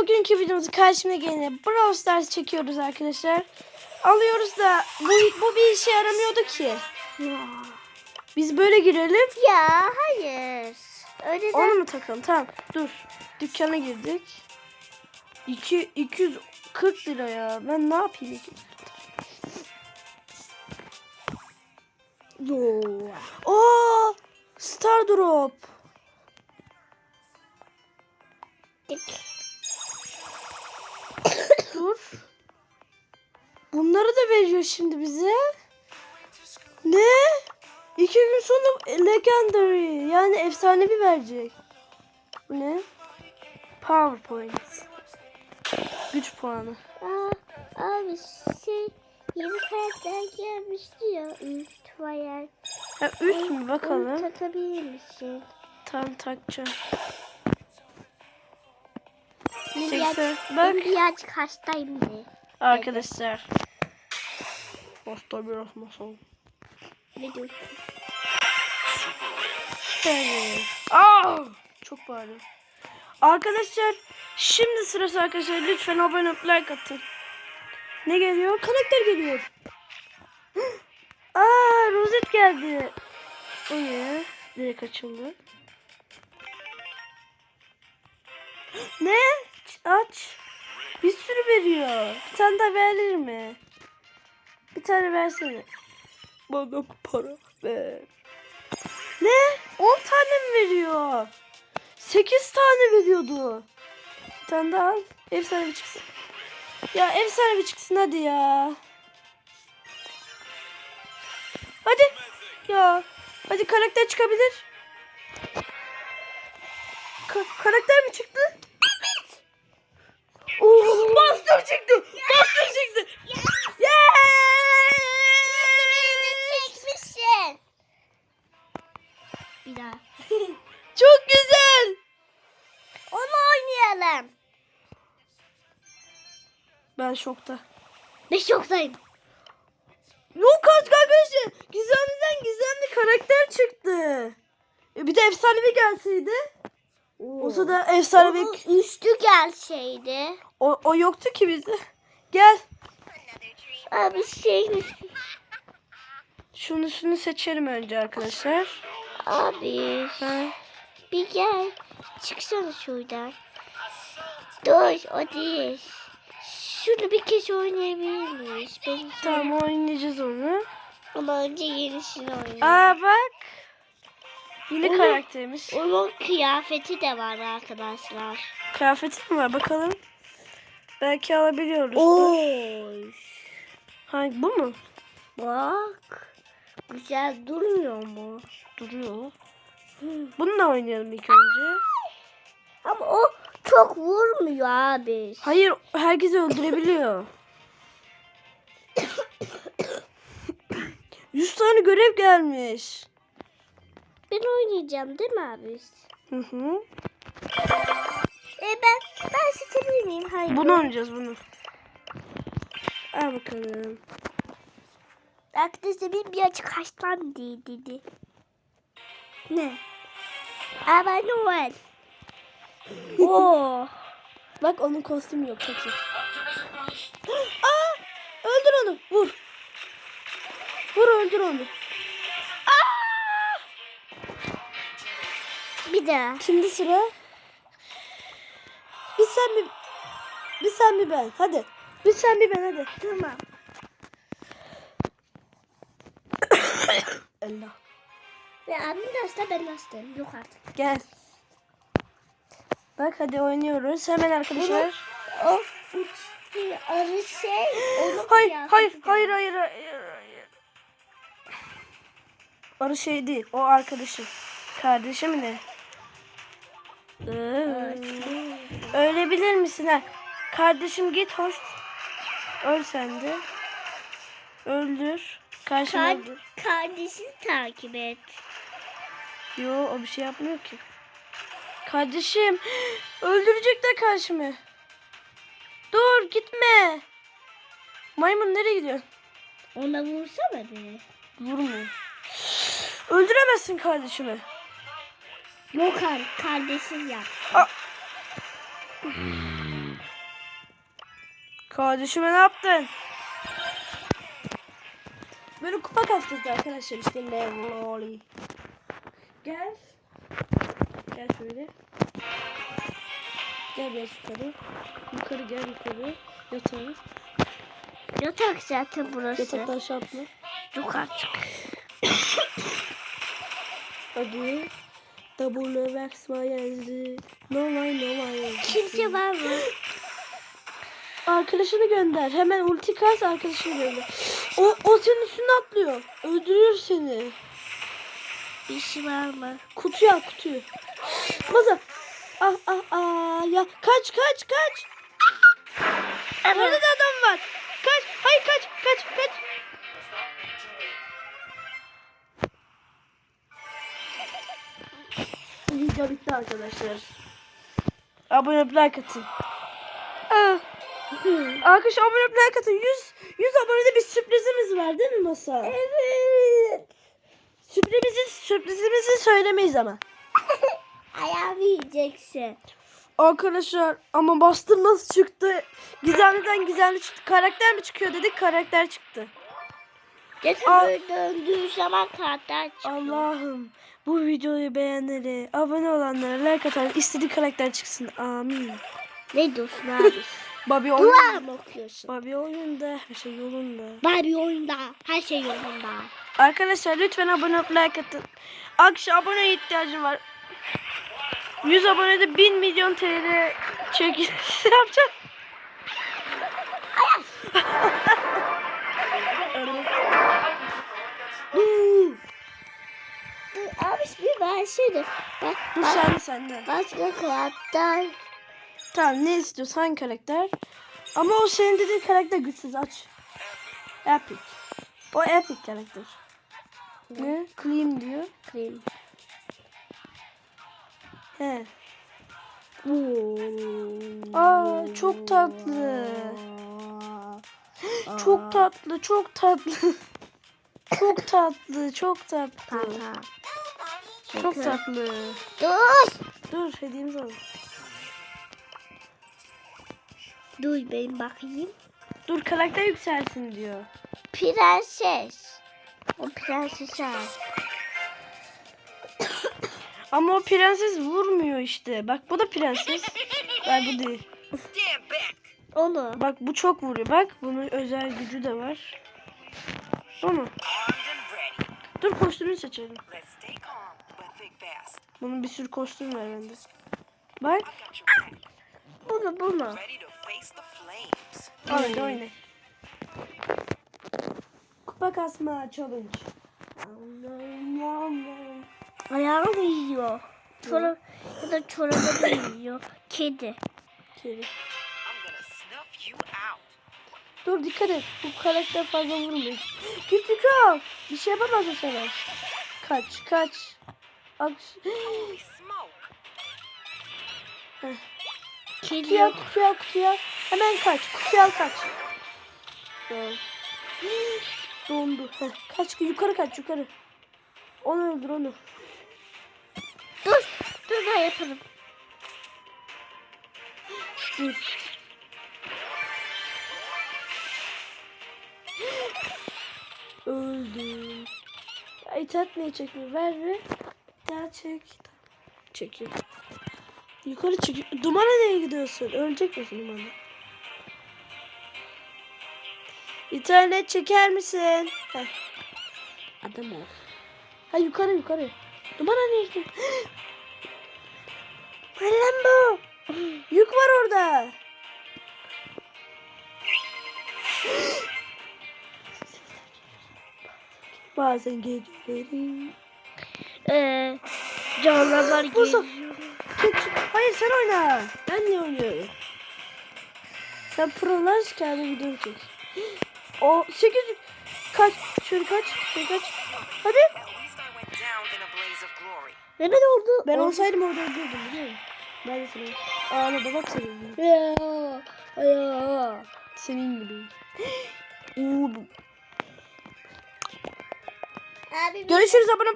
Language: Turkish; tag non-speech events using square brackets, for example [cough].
bugünkü videomuzu karşımda gene Brawl Stars çekiyoruz arkadaşlar. Alıyoruz da bu, bu bir işe yaramıyordu ki. Biz böyle girelim. Ya hayır. Öyle de Onu mu takalım? Tamam dur. Dükkana girdik. 2, 240 lira ya. Ben ne yapayım? 240 Yo. Oo! Star Drop. Dur. Bunları da veriyor şimdi bize. Ne? İki gün sonra Legendary yani efsanevi verecek. Bu ne? PowerPoint. Güç puanı. Aa, abi şey yeni karakter gelmişti ya. Üst var. Ha, üst mü Onu bakalım. takabilir misin? Tam takacağım. Biraz- Bak. Birazcık hastayım de. Arkadaşlar. Hasta biraz masal. Ne diyorsun? Evet. Aa! Çok bağırıyor. Arkadaşlar şimdi sırası arkadaşlar. Lütfen abone olup like atın. Ne geliyor? Karakter geliyor. [gasps] Aa rozet geldi. O ne? Direkt açıldı. [gasps] Ne? Aç. Bir sürü veriyor. Bir tane daha verilir mi? Bir tane versene. Bana para ver. Ne? 10 tane mi veriyor? 8 tane veriyordu. Bir tane daha al. Efsane bir çıksın. Ya efsane bir çıksın hadi ya. Hadi. Ya. Hadi karakter çıkabilir. Ka- karakter mi çıktı? Master çıktı. Master çıktı. Çekmişsin. Bir daha. [laughs] Çok güzel. Onu oynayalım. Ben şokta. Ne şoktayım. Yok artık arkadaşlar. Gizemliden gizemli karakter çıktı. E, bir de efsanevi gelseydi. Olsa da efsanevi... Onun üstü gelseydi. O, o yoktu ki bizde. Gel. Abi şey Şunu şunu seçelim önce arkadaşlar. Abi Ha. bir gel. Çıksana şuradan. Dur o değil. Şunu bir kez oynayabilir miyiz? Ben Tamam oynayacağız onu. Ama önce yenisini oynayalım. Aa bak. Onu- karakterimiz. Onun kıyafeti de var arkadaşlar. Kıyafeti mi var bakalım. Belki alabiliyoruz. Oy. Hangi bu mu? Bak. Güzel durmuyor mu? Duruyor. Bununla oynayalım ilk önce. Ama o çok vurmuyor abi. Hayır herkesi öldürebiliyor. [coughs] 100 tane görev gelmiş. Ben oynayacağım değil mi abi? Hı hı. E ben ben seçebilir miyim? Hayır. Bunu oynayacağız bunu. Al bakalım. Arkadaşlar benim bir açık haşlan diye dedi. Ne? Aa ben Noel. [laughs] Oo. Bak onun kostümü yok çok iyi. [gasps] Aa! Öldür onu. Vur. Vur öldür onu. Bir daha. Şimdi sıra. Bir sen bir bir sen bir ben. Hadi. Bir sen bir ben hadi. Tamam. [coughs] Allah. Ve abim de hasta ben de hastayım. Yok artık. Gel. Bak hadi oynuyoruz. Hemen arkadaşlar. O uç arı şey. Hayır, hayır, de. hayır, hayır, hayır, hayır. Arı şey değil, o arkadaşım. Kardeşim ne? Ee, Öyle bilir misin ha? Kardeşim git hoş. Öl sen de. Öldür. Karşıma Kar- öldür. kardeşini takip et. Yo o bir şey yapmıyor ki. Kardeşim öldürecekler karşımı. Dur gitme. Maymun nereye gidiyorsun? Ona vursana be. Vurmuyor. Öldüremezsin kardeşimi. Yok artık kardeşin yap. Kardeşime ne yaptın? Böyle kupa kastık arkadaşlar işte Levloli. Gel. Gel şöyle. Gel biraz yukarı. Yukarı gel yukarı. Yatağa. Yatak zaten burası. Yataktan aşağı atla. Yok artık. Hadi. Double Vex yazdı. No way no way. Kimse var mı? Arkadaşını gönder. Hemen ulti kas arkadaşını gönder. O, o senin üstüne atlıyor. Öldürür seni. Bir şey var mı? Kutuyu al kutuyu. Maza. Ah ah ah ya kaç kaç kaç. Orada da adam var. Kaç. Hayır kaç kaç kaç. Video bitti arkadaşlar. Abone olup like atın. Ah. [laughs] Arkadaşlar abone olup like atın. 100, 100 abonede bir sürprizimiz var değil mi Masa? Evet. Sürprizimizi, sürprizimizi söylemeyiz ama. [laughs] Ayağımı yiyeceksin. Arkadaşlar ama bastım nasıl çıktı? Gizemliden gizemli çıktı. Karakter mi çıkıyor dedik karakter çıktı. Böyle döndüğü zaman kartlar çıkıyor. Allah'ım bu videoyu beğenleri, abone olanlara like atan istediği karakter çıksın. Amin. Ne diyorsun abi? [laughs] Dua oyunda. mı okuyorsun? Bobby oyunda her şey yolunda. Barbie oyunda. Her şey yolunda. Arkadaşlar lütfen abone olup like atın. Akşam aboneye ihtiyacım var. 100 abonede 1000 milyon TL çekiliş [laughs] yapacağım. Versene. Bak, Dur bak, sen sende. başka karakter. Tamam ne istiyorsan hangi karakter? Ama o senin dediğin karakter güçsüz aç. Epic. O epic karakter. Ne? Clean diyor. Cream. He. Aa çok tatlı. Çok tatlı, çok tatlı. çok tatlı, çok tatlı. Papa. Çok tatlı. Dur. Dur hediyemiz al. Dur ben bakayım. Dur karakter yükselsin diyor. Prenses. O prensesi al. [coughs] Ama o prenses vurmuyor işte. Bak bu da prenses. Ay bu değil. Onu. Bak bu çok vuruyor. Bak bunun özel gücü de var. Ready. Dur kostümünü seçelim. Bunun bir sürü kostüm var bende. Bak. Bunu bunu. Ready to face the flames. Oyna oyna. Kupa kasma challenge. Ayağını da yiyor. Çorap ya da çorabı da yiyor. Kedi. Kedi. Dur dikkat et. Bu karakter fazla vurmuyor. Git git al. Bir şey yapamaz o sana. Kaç kaç. Ak Holy smoke. Kedi kutuya kutuya kutuya. Hemen kaç. Kutuya kaç. Dondu. Heh, kaç yukarı kaç yukarı. Onu öldür onu. Dur. Dur ben yaparım. Dur. Öldüm. Ya itaat niye çekmiyor? Ver ver. Ya çek. Çekiyor. Yukarı çık. Dumana nereye gidiyorsun? Ölecek misin dumana? İnternet çeker misin? Heh. Adam ol. Ha yukarı yukarı. Dumana nereye gidiyor? [gasps] Lan bu. [gasps] Yük var orada. [gasps] Bazen geceleri. Ee, canavar Musa. geziyor. Geç- Hayır sen oyna. Ben niye oynuyorum? Sen prolaş kendi videonu çek. O 8 kaç şöyle kaç şöyle kaç. Hadi. Ne ben oldu? Ben Oldu. olsaydım orada öldürdüm biliyor musun? Ben de seni. Ağladı bak senin gibi. Ya. Ya. Senin gibi. [gasps] Abi Görüşürüz abone